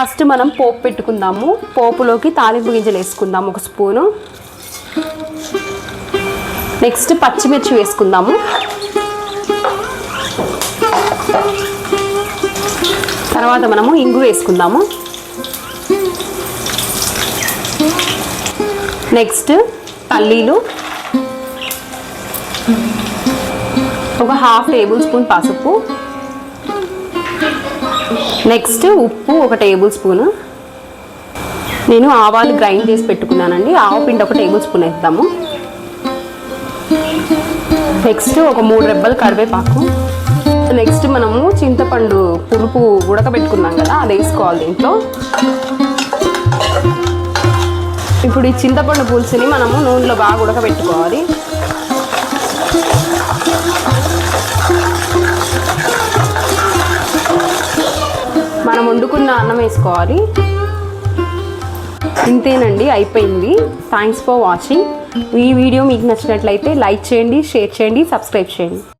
First మనం పోపు పెట్టుకుందాము. పోపులోకి తాలింపు గింజలు వేసుకుందాము ఒక స్పూను. నెక్స్ట్ పచ్చిమిర్చి వేసుకుందాము. తర్వాత మనము ఇంగు వేసుకుందాము. నెక్స్ట్ పల్లీలు. ఒక హాఫ్ టేబుల్ స్పూన్ పసుపు. నెక్స్ట్ ఉప్పు ఒక టేబుల్ స్పూను. నేను ఆవాలు గ్రైండ్ చేసి పెట్టుకున్నానండి. ఆవు పిండి ఒక టేబుల్ స్పూన్ వేద్దాము. నెక్స్ట్ ఒక మూడు రెబ్బలు కరివేపాకు. నెక్స్ట్ మనము చింతపండు పులుపు ఉడకబెట్టుకున్నాం కదా అది వేసుకోవాలి దీంట్లో. ఇప్పుడు ఈ చింతపండు పులుసుని మనము నూనెలో బాగా ఉడకబెట్టుకోవాలి. మనం వండుకున్న అన్నం వేసుకోవాలి. ఇంతేనండి అయిపోయింది. థ్యాంక్స్ ఫర్ వాచింగ్ ఈ వీడియో మీకు నచ్చినట్లయితే లైక్ చేయండి షేర్ చేయండి సబ్స్క్రైబ్ చేయండి.